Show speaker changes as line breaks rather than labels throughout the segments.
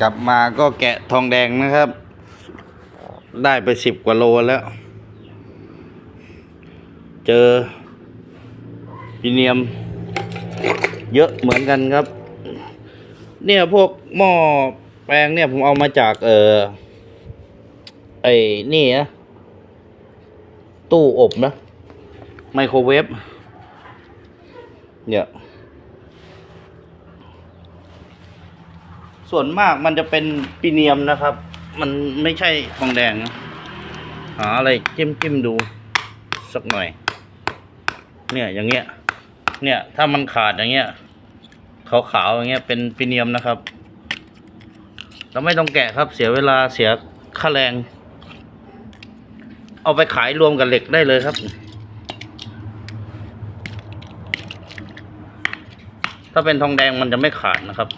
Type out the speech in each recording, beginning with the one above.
กลับมาก็แกะทองแดงนะครับ ได้ไปสิบกว่าโลแล้ว เจอพิเนียม เยอะเหมือนกันครับ เนี่ยพวกหม้อแปลงเนี่ยผมเอามาจากเออไอ้นี่นะตู้อบนะ ไมโครเวฟเนี่ย ส่วนมากมันจะเป็นปีเนียมนะครับ มันไม่ใช่ทองแดงนะหาอะไรจิ้มจิ้มดู สักหน่อย เนี่ยอย่างเงี้ย เนี่ย ถ้ามันขาดอย่างเงี้ยขาวๆอย่างเงี้ยเป็นปีเนียมนะครับเราไม่ต้องแกะครับเสียเวลาเสียค่าแรง เอาไปขายรวมกับเหล็กได้เลยครับ ถ้าเป็นทองแดงมันจะไม่ขาดนะครับ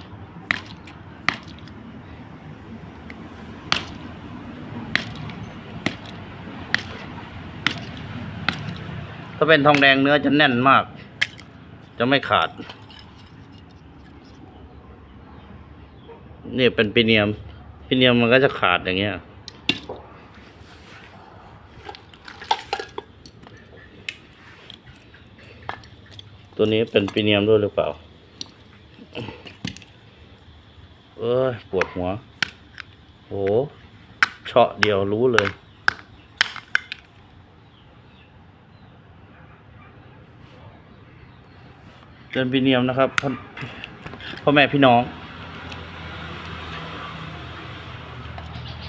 ถ้าเป็นทองแดงเนื้อจะแน่นมาก จะไม่ขาด นี่เป็นปีเนียมปีเนียมมันก็จะขาดอย่างเงี้ยตัวนี้เป็นปีเนียมด้วยหรือเปล่า เอ้ย ปวดหัว โหเฉาะเดียวรู้เลย เดือนปีเนียมนะครับพ่อพ่อแม่พี่น้อง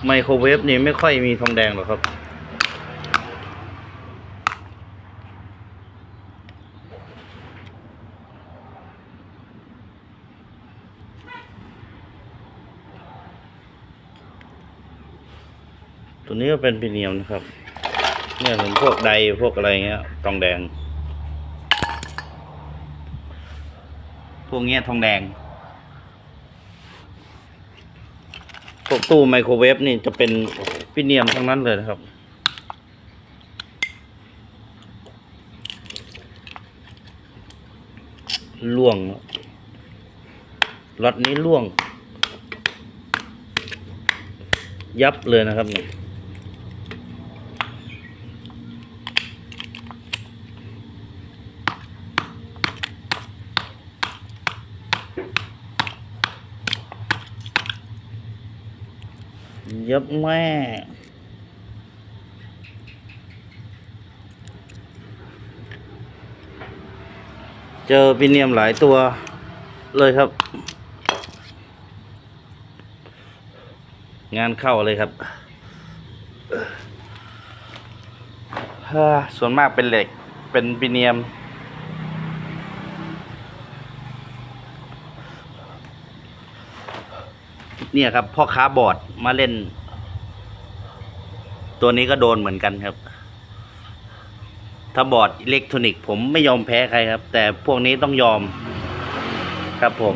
ไมโครเวฟนี่ไม่ค่อยมีทองแดงหรอกครับ ตัวนี้ก็เป็นปีเนียมนะครับ เนี่ยเหมือนพวกใดพวกอะไรเงี้ยทองแดง พวกเงี้ยทองแดง พวกตู้ไมโครเวฟนี่จะเป็นพิเนียมทั้งนั้นเลยนะครับ ล่วงล็อตนี้ล่วง ยับเลยนะครับเนี่ย ยับแม่เจอปีเนียมหลายตัวเลยครับ งานเข้าเลยครับ ส่วนมากเป็นเหล็กเป็นปีเนียม เนี่ยครับพ่อค้าบอร์ดมาเล่น ตัวนี้ก็โดนเหมือนกันครับ ถ้าบอร์ดอิเล็กทรอนิกส์ผมไม่ยอมแพ้ใครครับ แต่พวกนี้ต้องยอม ครับผม